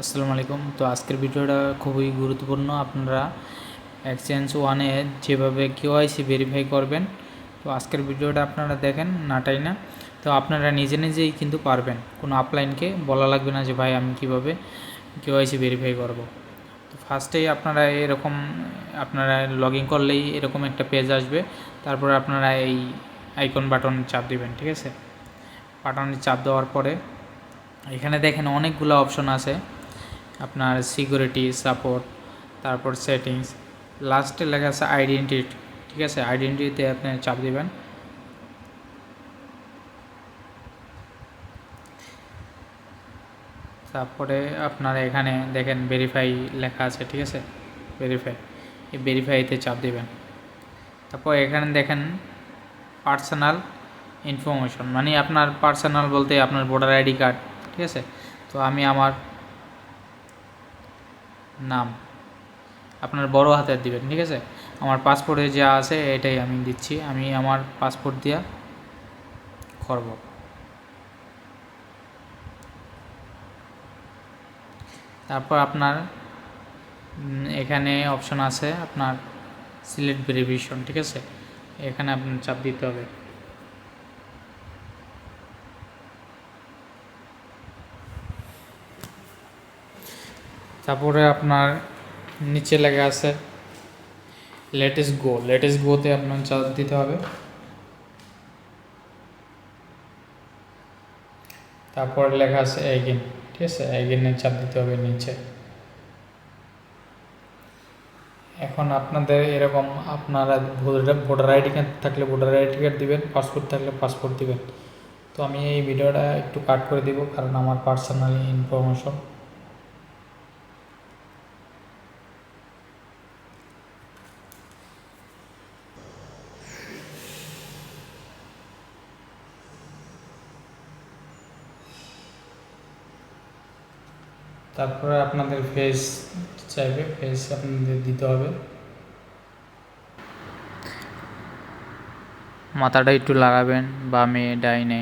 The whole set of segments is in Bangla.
আসসালামু আলাইকুম। তো আজকের ভিডিওটা খুবই গুরুত্বপূর্ণ। আপনারা এক্সচেঞ্জ ওয়ানে যেভাবে কেওয়াইসি ভেরিফাই করবেন, তো আজকের ভিডিওটা আপনারা দেখেন নাটাই না তো আপনারা নিজে নিজেই কিন্তু পারবেন। কোনো আপলাইনকে বলা লাগবে না যে, ভাই, আমি কীভাবে কেওয়াইসি ভেরিফাই করব? তো ফার্স্টেই আপনারা এরকম, আপনারা লগ ইন করলেই এরকম একটা পেজ আসবে। তারপরে আপনারা এই আইকন বাটন চাপ দিবেন, ঠিক আছে? বাটনে চাপ দেওয়ার পরে এখানে দেখেন অনেকগুলো অপশন আছে। আপনার সিকিউরিটি সাপোর্ট তারপর সেটিংস লাস্টে লেখা আছে আইডেন্টিটি ঠিক আছে? আইডেন্টিটিতে আপনি চাপ দিবেন। তারপরে আপনার এখানে দেখেন ভেরিফাই লেখা আছে, ঠিক আছে? ভেরিফাই এই ভেরিফাইতে চাপ দেবেন। তারপর এখানে দেখেন পার্সোনাল ইনফরমেশন মানে আপনার পার্সোনাল বলতে আপনার ভোটার আইডি কার্ড ঠিক আছে? তো আমি আমার নাম। আপনার বড় হাতের দিবেন, ঠিক আছে? আমার পাসপোর্টে যা আছে এটাই আমি দিচ্ছি। আমি আমার পাসপোর্ট দিয়া করব তারপর আপনার এখানে অপশন আছে আপনার সিলেক্ট ভেরিফিকেশন, ঠিক আছে? এখানে আপনার চাপ দিতে হবে। তারপরে আপনার নিচে লেখা আছে, লেটেস্ট গো, লেটেস্ট গোতে আপনার চাপ দিতে হবে। তারপর লেখা আছে এগেন ঠিক আছে? এগেনে চাপ দিতে হবে নিচে। এখন আপনাদের এরকম আপনারা ভোটার আইডি কার্ড থাকলে ভোটার আইডি কার্ড দিবেন, পাসপোর্ট থাকলে পাসপোর্ট দিবেন। তো আমি এই ভিডিওটা একটু কাট করে দিব, কারণ আমার পার্সোনাল ইনফরমেশন তারপরে আপনাদের ফেস চাইবে ফেস আপনাদের দিতে হবে। মাথাটা একটু লাগাবেন, বামে, ডাইনে,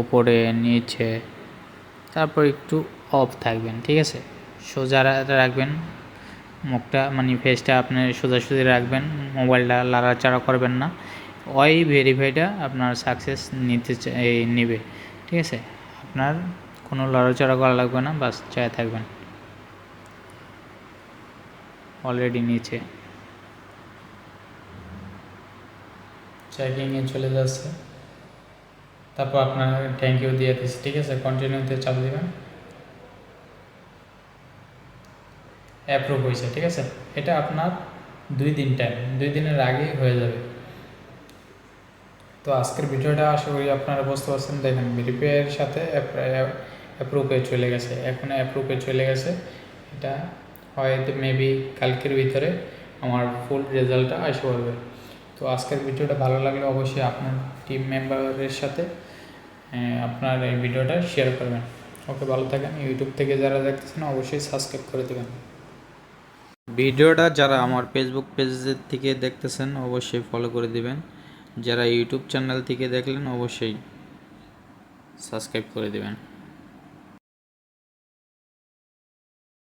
ওপরে, নিচে, তারপর একটু অফ থাকবেন, ঠিক আছে? সোজা রাখবেন, মুখটা মানে ফেসটা আপনি সোজাসুজি রাখবেন, মোবাইলটা লাড়াচাড়া করবেন না। ওই ভেরিফাইটা আপনার সাকসেস নিতে নেবে, ঠিক আছে? আপনার কোনো লড়াচড়া করা লাগবে না, বাস চায় থাকবেন। অলরেডি নিচে চেকিংয়ে চলে যাচ্ছে। তারপর আপনার থ্যাংক ইউ দিয়ে দিচ্ছি, ঠিক আছে? কন্টিনিউতে চাপ দেবেন। অ্যাপ্রুভ হয়েছে, ঠিক আছে? এটা আপনার দুই দিন টাইম দুই দিনের আগেই হয়ে যাবে। তো আজকের ভিডিওটা আশা করি আপনারা বুঝতে পারছেন। দেখেন ভেরিফাইয়ের সাথে অ্যাপ্রুভে চলে গেছে। এখন অ্যাপ্রুভে চলে গেছে। এটা হয়তো মেবি কালকের ভিতরে আমার ফুল রেজাল্টটা আসে পড়বে। তো আজকের ভিডিওটা ভালো লাগলে অবশ্যই আপনার টিম মেম্বারের সাথে আপনার এই ভিডিওটা শেয়ার করবেন। ওকে, ভালো থাকেন। ইউটিউব থেকে যারা দেখতেছেন, অবশ্যই সাবস্ক্রাইব করে দেবেন। ভিডিওটা যারা আমার ফেসবুক পেজের থেকে দেখতেছেন, অবশ্যই ফলো করে দিবেন। যারা ইউটিউব চ্যানেল থেকে দেখলেন, অবশ্যই সাবস্ক্রাইব করে দিবেন।